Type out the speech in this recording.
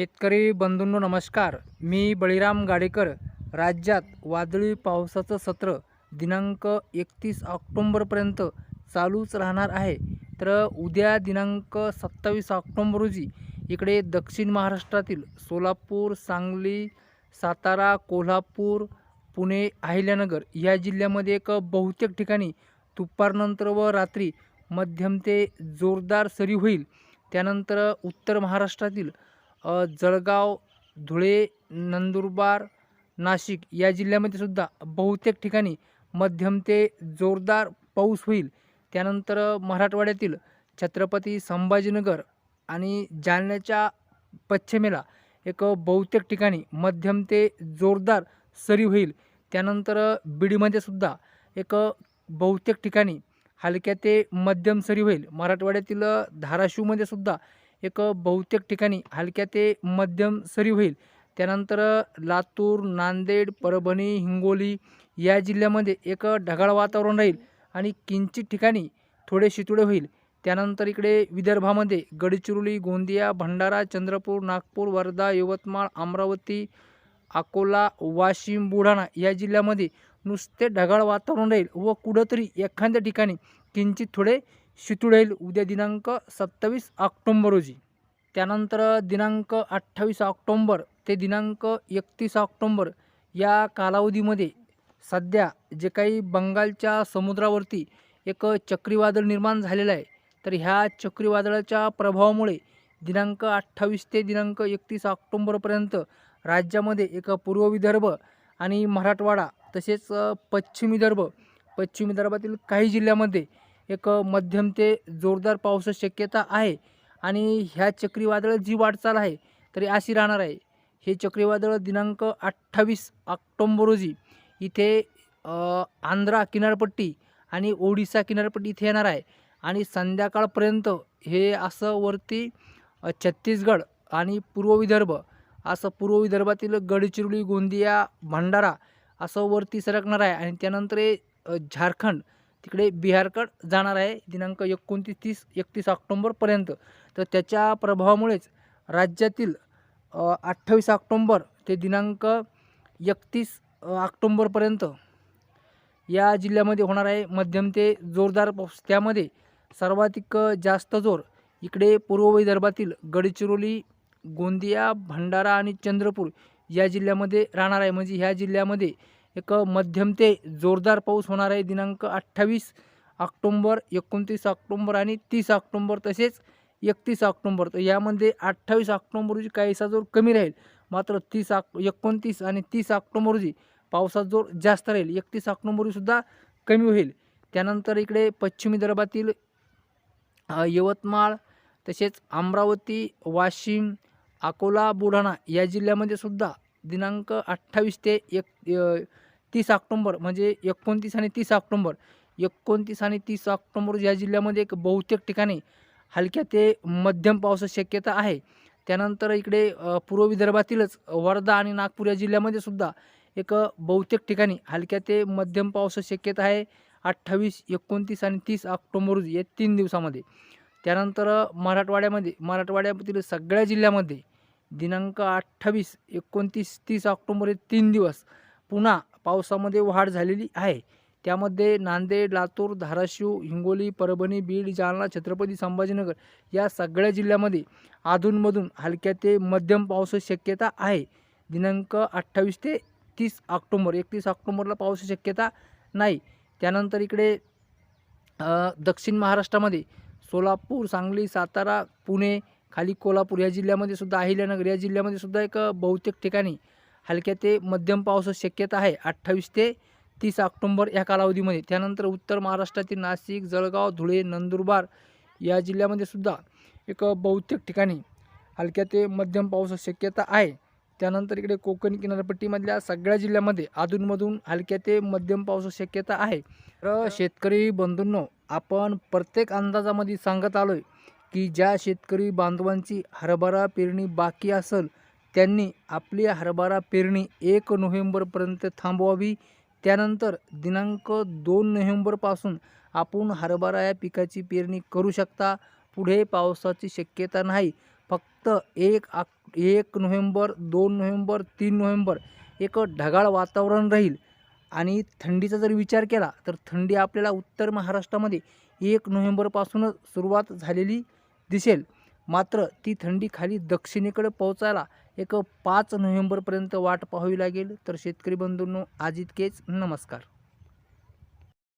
शेतकरी बंधूंनो नमस्कार. मी बळीराम गाडेकर. राज्यात वादळी पावसाचं सत्र दिनांक एकतीस ऑक्टोंबरपर्यंत चालूच राहणार आहे. तर उद्या दिनांक सत्तावीस ऑक्टोंबर रोजी इकडे दक्षिण महाराष्ट्रातील सोलापूर सांगली सातारा कोल्हापूर पुणे अहिल्यानगर या जिल्ह्यामध्ये एक बहुतेक ठिकाणी दुपारनंतर व रात्री मध्यम ते जोरदार सरी होईल. त्यानंतर उत्तर महाराष्ट्रातील जळगाव धुळे नंदुरबार नाशिक या जिल्ह्यामध्ये सुद्धा बहुतेक ठिकाणी मध्यम ते जोरदार पाऊस होईल. त्यानंतर मराठवाड्यातील छत्रपती संभाजीनगर आणि जालन्याच्या पश्चिमेला एक बहुतेक ठिकाणी मध्यम ते जोरदार सरी होईल. त्यानंतर बीडीमध्ये सुद्धा एक बहुतेक ठिकाणी हलक्या ते मध्यम सरी होईल. मराठवाड्यातील धाराशिवमध्ये सुद्धा एक बहुतेक ठिकाणी हलक्या ते मध्यम सरी होईल. त्यानंतर लातूर नांदेड परभणी हिंगोली या जिल्ह्यामध्ये एक ढगाळ वातावरण राहील आणि किंचित ठिकाणी थोडे शितुळे होईल. त्यानंतर इकडे विदर्भामध्ये गडचिरोली गोंदिया भंडारा चंद्रपूर नागपूर वर्धा यवतमाळ अमरावती अकोला वाशिम बुलढाणा या जिल्ह्यामध्ये नुसते ढगाळ वातावरण राहील व कुठंतरी एखाद्या ठिकाणी किंचित थोडे शितुळे येईल उद्या दिनांक सत्तावीस ऑक्टोंबर रोजी. त्यानंतर दिनांक अठ्ठावीस ऑक्टोंबर ते दिनांक एकतीस ऑक्टोंबर या कालावधीमध्ये सध्या जे काही बंगालच्या समुद्रावरती एक चक्रीवादळ निर्माण झालेलं आहे तर ह्या चक्रीवादळाच्या प्रभावामुळे दिनांक अठ्ठावीस ते दिनांक एकतीस ऑक्टोंबरपर्यंत राज्यामध्ये एक पूर्व विदर्भ आणि मराठवाडा तसेच पश्चिम विदर्भ पश्चिम विदर्भातील काही जिल्ह्यामध्ये एक मध्यम ते जोरदार पावसाची शक्यता आहे. आणि ह्या चक्रीवादळ जी वाटचाल आहे तरी अशी राहणार आहे. हे चक्रीवादळ दिनांक अठ्ठावीस ऑक्टोंबर रोजी इथे आंध्रा किनारपट्टी आणि ओडिसा किनारपट्टी इथे येणार आहे. आणि संध्याकाळपर्यंत हे असं वरती छत्तीसगड आणि पूर्व विदर्भ असं पूर्व विदर्भातील गडचिरोली गोंदिया भंडारा असं वरती सरकणार आहे. आणि त्यानंतर हे झारखंड तिकडे बिहारकड जाणार आहे. दिनांक एकोणतीस तीस एकतीस ऑक्टोंबरपर्यंत तर त्याच्या प्रभावामुळेच राज्यातील अठ्ठावीस ऑक्टोंबर ते दिनांक एकतीस ऑक्टोंबरपर्यंत या जिल्ह्यामध्ये होणार आहे. मध्यम ते जोरदार पाऊस. त्यामध्ये सर्वाधिक जास्त जोर इकडे पूर्व विदर्भातील गडचिरोली गोंदिया भंडारा आणि चंद्रपूर या जिल्ह्यामध्ये राहणार आहे. म्हणजे ह्या जिल्ह्यामध्ये एक मध्यम ते जोरदार पाऊस होणार आहे. दिनांक अठ्ठावीस ऑक्टोंबर एकोणतीस ऑक्टोंबर आणि तीस ऑक्टोंबर तसेच एकतीस ऑक्टोंबर. तर यामध्ये अठ्ठावीस ऑक्टोंबर रोजी काहीसा जोर कमी राहील. मात्र तीस ऑक एकोणतीस आणि तीस ऑक्टोंबर रोजी पावसाचा जोर जास्त राहील. एकतीस ऑक्टोंबरसुद्धा कमी होईल. त्यानंतर इकडे पश्चिम विदर्भातील यवतमाळ तसेच अमरावती वाशिम अकोला बुलढाणा या जिल्ह्यामध्ये सुद्धा दिनांक अठ्ठावीस ते एक तीस ऑक्टोंबर म्हणजे एकोणतीस आणि तीस ऑक्टोंबर. एकोणतीस आणि तीस ऑक्टोंबर या जिल्ह्यामध्ये एक बहुतेक ठिकाणी हलक्या ते मध्यम पावसाची शक्यता आहे. त्यानंतर इकडे पूर्व विदर्भातीलच वर्धा आणि नागपूर या जिल्ह्यामध्ये सुद्धा एक बहुतेक ठिकाणी हलक्या ते मध्यम पावसाची शक्यता आहे. अठ्ठावीस एकोणतीस आणि तीस ऑक्टोंबर रोजी या तीन दिवसामध्ये. त्यानंतर मराठवाड्यामध्ये मराठवाड्यातील सगळ्या जिल्ह्यामध्ये दिनांक अठ्ठावीस एकोणतीस तीस ऑक्टोंबर हे तीन दिवस पुन्हा पावसामध्ये वाढ झालेली आहे. त्यामध्ये नांदेड लातूर धाराशिव हिंगोली परभणी बीड जालना छत्रपती संभाजीनगर या सगळ्या जिल्ह्यामध्ये अधूनमधून हलक्या ते मध्यम पावसाची शक्यता आहे. दिनांक अठ्ठावीस ते तीस ऑक्टोंबर एकतीस ऑक्टोंबरला पावसाची शक्यता नाही. त्यानंतर इकडे दक्षिण महाराष्ट्रामध्ये सोलापूर सांगली सातारा पुणे खाली कोल्हापूर या जिल्ह्यामध्ये सुद्धा अहिल्यानगर या जिल्ह्यामध्ये सुद्धा एक बहुतेक ठिकाणी हलक्या ते मध्यम पावसाची शक्यता आहे. अठ्ठावीस ते तीस ऑक्टोंबर या कालावधीमध्ये. त्यानंतर उत्तर महाराष्ट्रातील नाशिक जळगाव धुळे नंदुरबार या जिल्ह्यामध्ये सुद्धा एक बहुतेक ठिकाणी हलक्या ते मध्यम पावसाची शक्यता आहे. त्यानंतर इकडे कोकण किनारपट्टीमधल्या सगळ्या जिल्ह्यामध्ये अधूनमधून हलक्या ते मध्यम पावसाची शक्यता आहे. तर शेतकरी बंधूंनो आपण प्रत्येक अंदाजामध्ये सांगत आलो आहे की ज्या शेतकरी बांधवांची हरभरा पेरणी बाकी असेल त्यांनी आपली हरभरा पेरणी एक नोव्हेंबरपर्यंत थांबवावी. त्यानंतर दिनांक दोन नोव्हेंबरपासून आपण हरभरा या पिकाची पेरणी करू शकता. पुढे पावसाची शक्यता नाही. फक्त एक आक एक नोव्हेंबर दोन नोव्हेंबर तीन नोव्हेंबर एक ढगाळ वातावरण राहील. आणि थंडीचा जर विचार केला तर थंडी आपल्याला उत्तर महाराष्ट्रामध्ये एक नोव्हेंबरपासूनच सुरुवात झालेली दिसेल. मात्र ती थंडी खाली दक्षिणेकडे पोहोचायला एक पाच नोव्हेंबरपर्यंत वाट पाहावी लागेल. तर शेतकरी बंधूंनो आज इतकेच. नमस्कार.